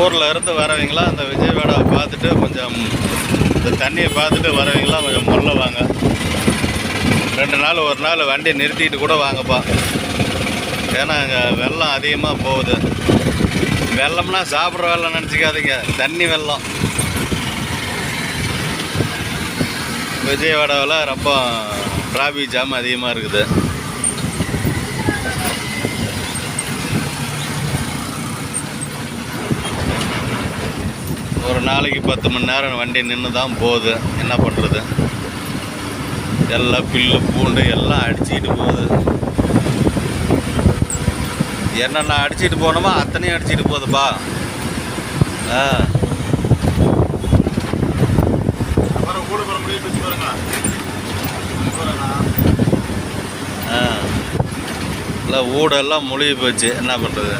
ஊரில் இருந்து வரவங்களாம் அந்த விஜயவாடாவை பார்த்துட்டு கொஞ்சம் இந்த தண்ணியை பார்த்துட்டு வரவங்களாம் கொஞ்சம் முள்ள வாங்க. ரெண்டு நாள் ஒரு நாள் வண்டி நிறுத்திட்டு கூட வாங்கப்பா. ஏன்னா அங்கே வெள்ளம் அதிகமாக போகுது. வெள்ளம்னா சாப்பிட்ற வெள்ளம் நினச்சிக்காதீங்க. தண்ணி வெள்ளம். விஜயவாடாவில் ரொம்ப டிராஃபிக் ஜாம் அதிகமாக இருக்குது. ஒரு நாளைக்கு பத்து மணி நேரம் வண்டி நின்று தான் போகுது. என்ன பண்ணுறது எல்லாம் பில்லு பூண்டு எல்லாம் அடிச்சுக்கிட்டு போகுது. என்னென்ன அடிச்சிட்டு போனோமோ அத்தனையும் அடிச்சிட்டு போகுதுப்பா. ஆ. ஆ. இல்லை ஊடெல்லாம் முழுகி போச்சு. என்ன பண்ணுறது